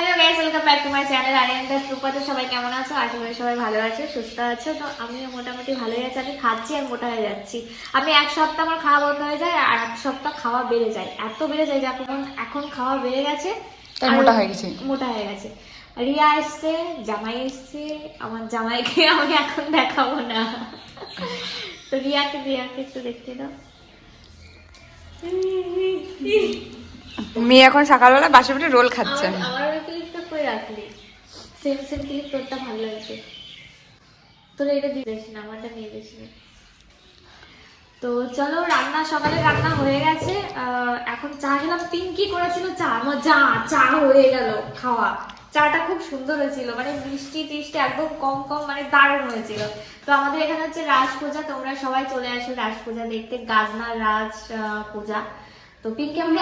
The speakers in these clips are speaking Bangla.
Hello guys welcome back to my channel আরিয়ানদা ট্রুপাতে সবাই কেমন আছো? আশা করি সবাই ভালো আছে সুস্থ আছো। তো আমিও মোটামুটি ভালোই আছি আমি খাচ্ছি আর মোটা হয়ে যাচ্ছি। আমি এক সপ্তাহ আমার খাওয়া বন্ধ হয়ে যায় আর এক সপ্তাহ খাওয়া বেড়ে যায়। এত বেড়ে যায় যে এখন এখন খাওয়া বেড়ে গেছে তাই মোটা হয়ে গেছে। মোটা হয়ে গেছে। রিয়া এসছে জামাই এসছে আমার জামাইকে আমি এখন দেখাবো না। তো রিয়াকে রিয়াকে একটু দেখতে দাও। মেয়ে এখন সকালবেলা বাসে পেটে রোল খাচ্ছে। আমার ওই ক্লিপটা কই রাখলি। সেম সেম ক্লিপ তোরটা ভালো লাগছে। তোর এটা দিয়ে দিস না, আমারটা নিয়ে দিস তো চলো, রান্না সকালে রান্না হয়ে গেছে। এখন চা খেলাম। পিঙ্কি করেছিল চা। আমার চা চা হয়ে গেল খাওয়া। চাটা খুব সুন্দর হয়েছিল। মানে মিষ্টি টিষ্টি একদম কম কম মানে দারুণ হয়েছিল। তো আমাদের এখানে হচ্ছে রাজ পূজা তোমরা সবাই চলে আসো রাজ পূজা দেখতে। গাজনা রাজ পূজা। তো পিঙ্কি আমরা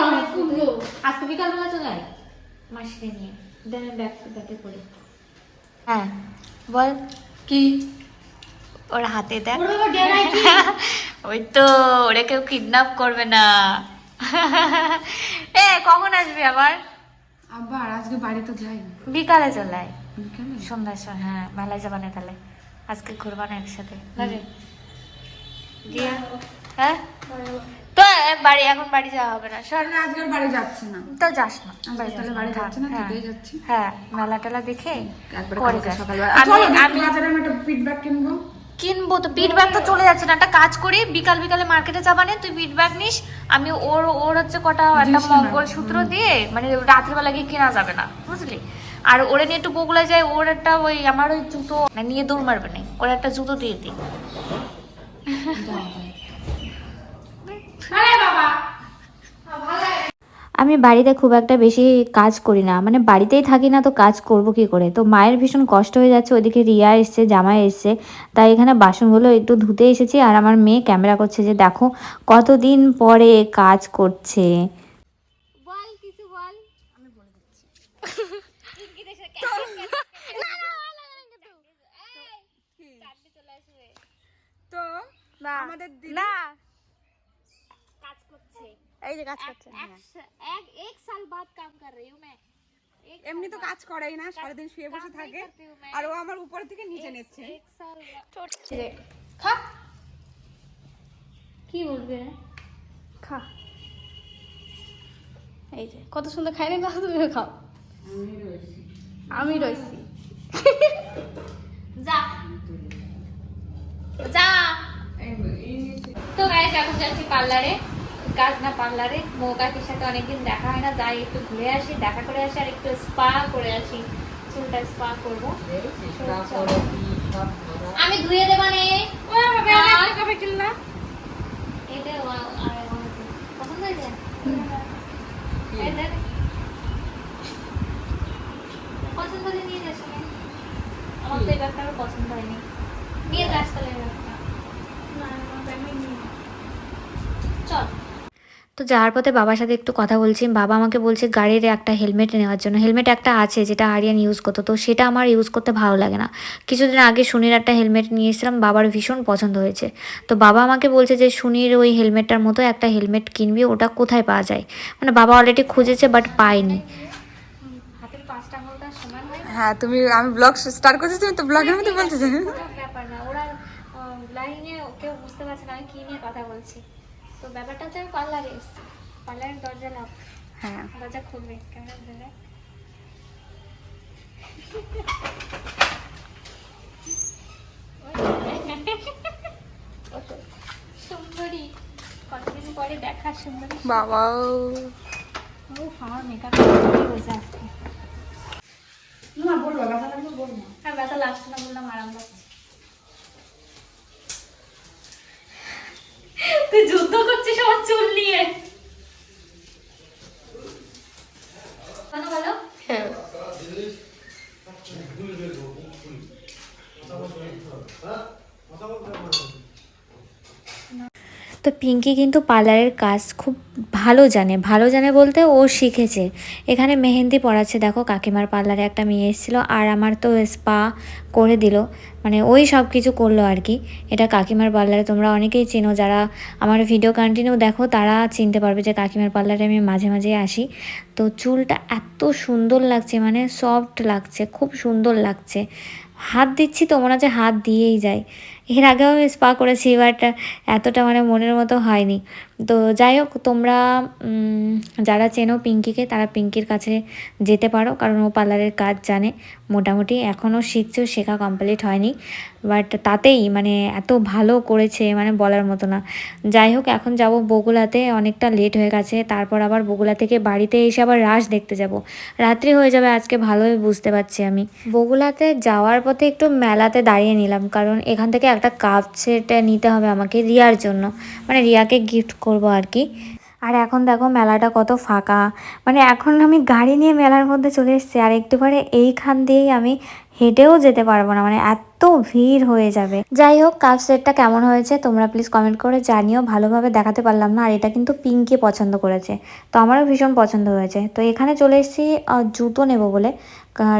আজকে বিকালবেলা চলে আয়। মাসিকে নিয়ে। দেন ব্যাগ ব্যাগে করে হ্যাঁ বল। কি? ওর হাতে দেখ। ওই তো ওরে কেউ কিডন্যাপ করবে না। এ কখন আসবি আবার? আবার আজকে বাড়ি তো যাই। বিকালে চলে আয়। সন্ধ্যার সময় হ্যাঁ মেলায় যাবা না তাহলে আজকে ঘুরবা না একসাথে। হ্যাঁ? এ, বাড়ি এখন বাড়ি যাওয়া হবে না সর। তাহলে আজকে বাড়ি যাচ্ছে না। তো যাস না বাড়ি তাহলে বাড়ি যাচ্ছে না হ্যাঁ। যাচ্ছি। হ্যাঁ মেলা টেলা দেখে পরে যাস। আমি আমি একটা ফিডব্যাক কিনবো। কিনবো তো পিট ব্যাগ তো চলে যাচ্ছে না একটা কাজ করি বিকাল বিকালে মার্কেটে যাবা না তুই পিট ব্যাগ নিস আমি ওর ওর হচ্ছে কটা একটা জিনিস কিনবো। মঙ্গলসূত্র দিয়ে মানে রাতের বেলা গিয়ে কেনা যাবে না বুঝলি? আর ওরে নিয়ে একটু বগুলা যায় ওর একটা ওই আমার ওই জুতো না, নিয়ে দৌড় মারবে না ওর একটা জুতো দিয়ে দিই আমি বাড়িতে খুব একটা বেশি কাজ করি না মানে বাড়িতেই থাকি না তো কাজ করব কি করে তো মায়ের ভীষণ কষ্ট হয়ে যাচ্ছে ওইদিকে রিয়া এসছে জামাই এসছে তাই এখানে বাসনগুলো একটু ধুতে এসেছি আর আমার মেয়ে ক্যামেরা করছে যে দেখো কতদিন পরে কাজ করছে বল কিছু বল তো আমাদের দিদি না কাজ করছে। এই যে কাজ করছে হ্যাঁ। এক এক সাল বাদ কাম কর রহি এমনি তো কাজ না শুয়ে বসে থাকে। আর ও আমার উপর থেকে নিচে খা। কি বলবে? খা। এই যে কত সুন্দর খাই না কত তুমি খাও। আমি রয়েছি। যা। যা। তো গায়ে এখন যাচ্ছি পার্লারে কাজ না পার্লারে মৌকাকির সাথে অনেকদিন দেখা হয় না যাই একটু ঘুরে আসি দেখা করে আসি আর একটু স্পা করে আসি। চুলটা স্পা করব। আমি ধুয়ে দেবা নে। এটা পছন্দ হয়েছে। পছন্দ হলে নিয়ে যাস আমার তো এই পছন্দ হয়নি। নিয়ে যাস তাহলে ব্যাগটা। চল। তো যাওয়ার পথে বাবার সাথে একটু কথা বলছি। বাবা আমাকে বলছে গাড়ির একটা হেলমেট নেওয়ার জন্য। হেলমেট একটা আছে যেটা আরিয়ান ইউজ করতো। তো সেটা আমার ইউজ করতে ভালো লাগে না। কিছুদিন আগে সুনির একটা হেলমেট নিয়ে এসেছিলাম বাবার ভীষণ পছন্দ হয়েছে। তো বাবা আমাকে বলছে যে সুনির ওই হেলমেটটার মতো একটা হেলমেট কিনবি ওটা কোথায় পাওয়া যায়? মানে বাবা অলরেডি খুঁজেছে বাট পায়নি। হয় তুমি আমি ব্লগ স্টার্ট করছি তুমি তো ব্লগের মধ্যে বলছো ওরা লাইনে কেউ বুঝতে পারছে না আমি কি নিয়ে কথা বলছি? তো ব্যাপারটা হচ্ছে আমি পার্লারে এসেছি। পার্লারের দরজা লাভ হ্যাঁ। দরজা খুলবে। ক্যামেরা ধরে সুন্দরী। কতদিন পরে দেখা সুন্দরী। বাবা ও আমার মেকআপ হয়েছে আজকে। না বলব ব্যথা লাগবে বলব আর ব্যথা লাগছে না বললাম আরাম লাগছে তুই যুদ্ধ করছিস আমার চুল নিয়ে বলো বলো হ্যাঁ তো পিঙ্কি কিন্তু পার্লারের কাজ খুব ভালো জানে। ভালো জানে বলতে ও শিখেছে। এখানে মেহেন্দি পড়াচ্ছে দেখো কাকিমার পার্লারে একটা মেয়ে এসেছিল আর আমার তো স্পা করে দিল। মানে ওই সব কিছু করল আর কি। এটা কাকিমার পার্লারে তোমরা অনেকেই চেনো যারা আমার ভিডিও কন্টিনিউ দেখো, তারা চিনতে পারবে যে কাকিমার পার্লারে আমি মাঝে মাঝে আসি। তো চুলটা এত সুন্দর লাগছে মানে সফট লাগছে, খুব সুন্দর লাগছে। হাত দিচ্ছি তো মনে হচ্ছে হাত দিয়েই যায়। এর আগেও আমি স্পা করেছি বাট এতটা মানে মনের মতো হয়নি। তো যাই হোক, তোমরা যারা চেনো পিঙ্কিকে, তারা পিঙ্কির কাছে যেতে পারো, কারণ ও পার্লারের কাজ জানে। মোটামুটি এখনও শিখছেও শেখা কমপ্লিট হয়নি। বাট তাতেই মানে এত ভালো করেছে মানে বলার মতো না। যাই হোক, এখন যাব বগুলাতে, অনেকটা লেট হয়ে গেছে। তারপর আবার বগুলা থেকে বাড়িতে এসে আবার রাস দেখতে যাব। রাত্রি হয়ে যাবে, আজকে ভালোই বুঝতে পারছি আমি। বগুলাতে যাওয়ার পথে একটু মেলাতে দাঁড়িয়ে নিলাম, কারণ এখান থেকে একটা কাপ সেটা নিতে হবে আমাকে রিয়ার জন্য। মানে রিয়াকে গিফট করব আর কি। আর এখন দেখো মেলাটা কত ফাঁকা। মানে এখন আমি গাড়ি নিয়ে মেলার মধ্যে চলে এসেছি, আর একটু পরে এইখান দিয়েই আমি হেঁটেও যেতে পারব না মানে এত ভিড় হয়ে যাবে। যাই হোক কাপ সেটটা কেমন হয়েছে তোমরা প্লিজ কমেন্ট করে জানিও, ভালোভাবে দেখাতে পারলাম না, আর এটা কিন্তু পিঙ্কি পছন্দ করেছে, তো আমারও ভীষণ পছন্দ হয়েছে। তো এখানে চলে এসেছি জুতো নেব বলে।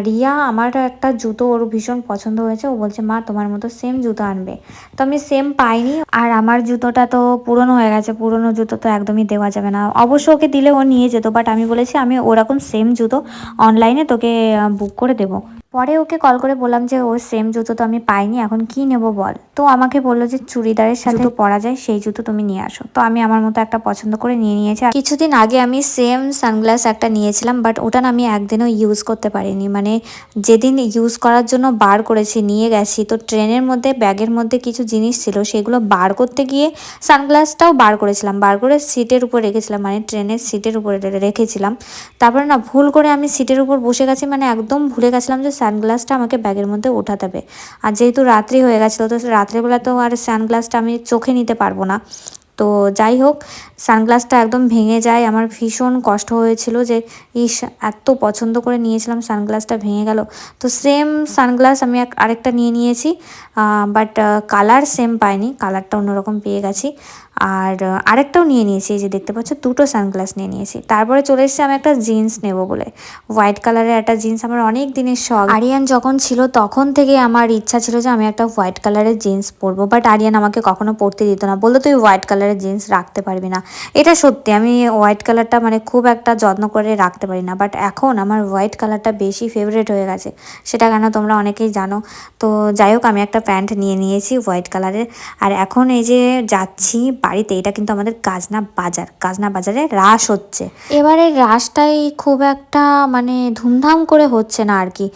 রিয়া আমার একটা জুতো ওর ভীষণ পছন্দ হয়েছে, ও বলছে, মা, তোমার মতো সেম জুতো আনবে। তো আমি সেম পাইনি, আর আমার জুতোটা তো পুরনো হয়ে গেছে, পুরনো জুতো তো একদমই দেওয়া যাবে না। অবশ্য ওকে দিলে ও নিয়ে যেত বাট আমি বলেছি, আমি ওরকম সেম জুতো অনলাইনে তোকে বুক করে দেবো। পরে ওকে কল করে বললাম যে ও সেম জুতো তো আমি পাইনি এখন কি নেব বল? তো আমাকে বলল যে চুড়িদারের সাথে পরা যায় সেই জুতো তুমি নিয়ে আসো। তো আমি আমার মতো একটা পছন্দ করে নিয়ে নিয়েছি। আর কিছুদিন আগে আমি সেম সানগ্লাস একটা নিয়েছিলাম বাট ওটা না আমি একদিনও ইউজ করতে পারিনি। মানে যেদিন ইউজ করার জন্য বার করেছি নিয়ে গেছি তো ট্রেনের মধ্যে ব্যাগের মধ্যে কিছু জিনিস ছিল সেগুলো বার করতে গিয়ে সানগ্লাসটাও বার করেছিলাম। বার করে সিটের উপর রেখেছিলাম মানে ট্রেনের সিটের উপরে রেখেছিলাম। তারপরে না ভুল করে আমি সিটের উপর বসে গেছি মানে একদম ভুলে গেছিলাম যে সানগ্লাসটা আমাকে ব্যাগের মধ্যে ওঠাতে হবে। আর যেহেতু রাত্রি হয়ে গেছিল, তো রাত্রেবেলা তো আর সানগ্লাসটা আমি চোখে নিতে পারব না। তো যাই হোক সানগ্লাসটা একদম ভেঙে যায়। আমার ভীষণ কষ্ট হয়েছিল যে, ইস, এত পছন্দ করে নিয়েছিলাম সানগ্লাসটা ভেঙে গেল। তো সেম সানগ্লাস আমি আরেকটা নিয়ে নিয়েছি বাট কালার সেম পাইনি। কালারটা অন্যরকম পেয়ে গেছি। আর আরেকটাও নিয়ে নিয়েছি, এই যে দেখতে পাচ্ছ, দুটো সানগ্লাস নিয়ে নিয়েছি। তারপরে চলে এসেছি আমি একটা জিন্স নেব বলে। হোয়াইট কালারের একটা জিন্স আমার অনেক দিনের শখ। আরিয়ান যখন ছিল, তখন থেকে আমার ইচ্ছা ছিল যে আমি একটা হোয়াইট কালারের জিন্স পরবো। বাট আরিয়ান আমাকে কখনো পরতে দিত না। বলল, তুই হোয়াইট কালারের জিন্স রাখতে পারবি না। এটা সত্যি, আমি হোয়াইট কালারটা মানে খুব একটা যত্ন করে রাখতে পারি না। বাট এখন আমার হোয়াইট কালারটা বেশি ফেভারিট হয়ে গেছে। সেটা কেন তোমরা অনেকেই জানো। তো যাই হোক, আমি একটা প্যান্ট নিয়ে নিয়েছি হোয়াইট কালারের আর এখন এই যে যাচ্ছি বাড়িতে, এটা কিন্তু আমাদের গাজনা বাজার। গাজনা বাজারে রাস হচ্ছে। এবারে রাসটাই খুব একটা মানে ধুমধাম করে হচ্ছে না আর কি।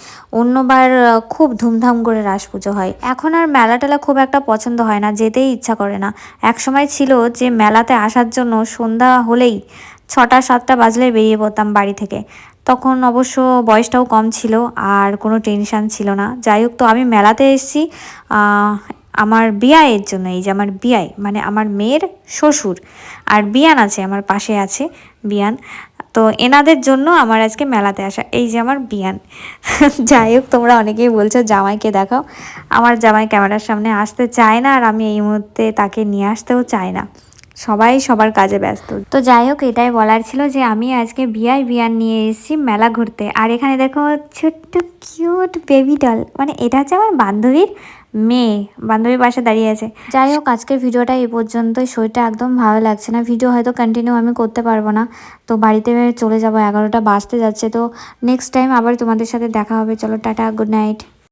অন্যবার খুব ধুমধাম করে রাস পুজো হয়। এখন আর মেলা টেলা খুব একটা পছন্দ হয় না, যেতেই ইচ্ছা করে না। এক সময় ছিল যে মেলাতে আসার জন্য সন্ধ্যা হলেই ছটা, সাতটা বাজলে বেরিয়ে পড়তাম বাড়ি থেকে। তখন অবশ্য বয়সটাও কম ছিল আর কোনো টেনশান ছিল না। যাই হোক, তো আমি মেলাতে এসেছি আমার বিয়ায়ের জন্য, এই যে আমার বিয়াই মানে আমার মেয়ের শ্বশুর আর বিয়ান আছে, আমার পাশে আছে বিয়ান। তো এনাদের জন্য আমার আজকে মেলাতে আসা, এই যে আমার বিয়ান। যাই হোক, তোমরা অনেকেই বলছো জামাইকে দেখাও। আমার জামাই ক্যামেরার সামনে আসতে চায় না আর আমি এই মুহূর্তে তাকে নিয়ে আসতেও চাই না। সবাই সবার কাজে ব্যস্ত। তো যাই হোক, এটাই বলার ছিল যে আমি আজকে বিয়াই বিয়ান নিয়ে এসেছি মেলা ঘুরতে। আর এখানে দেখো ছোট্ট কিউট বেবি ডল মানে এটা হচ্ছে আমার বান্ধবীর মেয়ে, বান্ধবীর পাশে দাঁড়িয়ে আছে। যাই হোক, আজকের ভিডিওটা এই পর্যন্তই। শরীরটা একদম ভালো লাগছে না। ভিডিও হয়তো কন্টিনিউ আমি করতে পারব না। তো বাড়িতে চলে যাব, এগারোটা বাজতে যাচ্ছে। তো নেক্সট টাইম আবার তোমাদের সাথে দেখা হবে। চলো, টাটা গুড নাইট